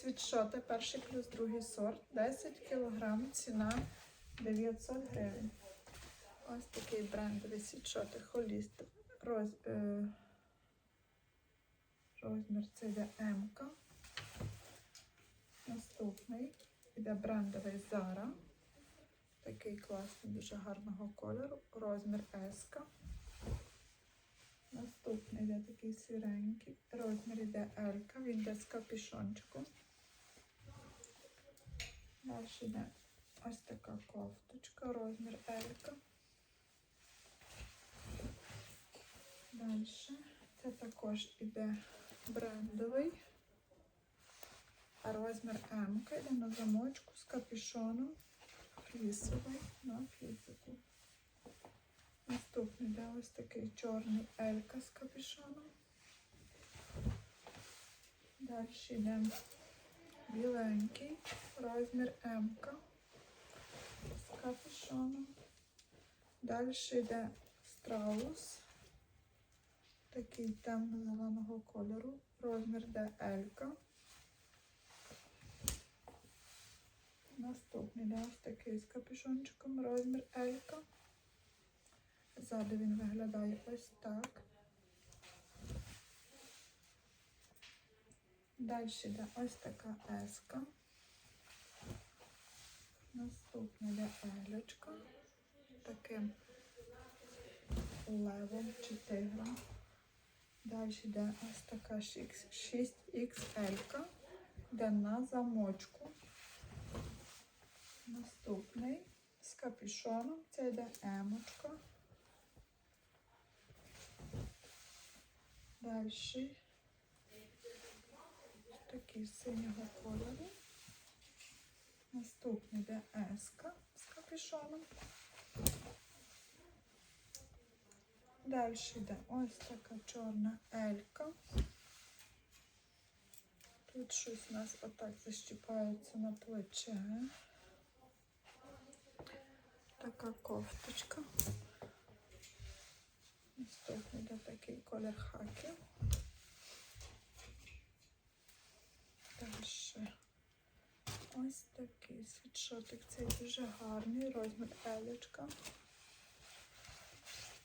світшоти, перший плюс другий сорт, 10 кг, ціна 900 гривень. Ось такий брендовий світшоти, холіст. Роз, е, розмір це йде М. Наступний іде брендовий Zara. Такий класний, дуже гарного кольору. Розмір S. Наступний йде такий сіренький. Розмір йде L. Він йде з капюшончиком. Далі йде ось така кофточка, розмір L. Далі це також іде брендовий. Розмір М йде на замочку з капюшоном. Флісовий на флісику. Наступний йде ось такий чорний Елька з капюшоном. Далі йде біленький, розмір М з капюшоном. Далі йде страус, такий темно-зеленого кольору, розмір йде Наступний йде ось такий з капюшончиком, розмір Елька. Ззаду він виглядає ось так. Далі йде ось така еска. Наступна йде елечка. Таким левом чи тигром. Далі йде ось така 6XL, йде на замочку. Наступний з капюшоном. Це йде емочка. Далі такий синього кольору. Наступний йде еска з капюшоном. Далі йде ось така чорна елька. Тут щось у нас отак защіпається на плече. Така кофточка. Наступний йде такий колір хаки. Далі ось такий світшотик. Цей дуже гарний, розмір елечка.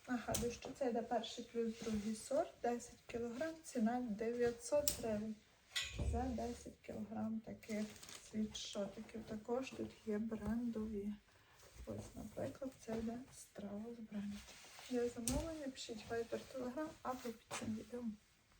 Нагадую, що це йде перший плюс другий сорт, 10 кг, ціна 900 гривень. За 10 кг таких світшотиків. Також тут є брендові. Ось, наприклад, це йде страус бренд. Для замовлення пишіть вайбер телеграм або під цим відео.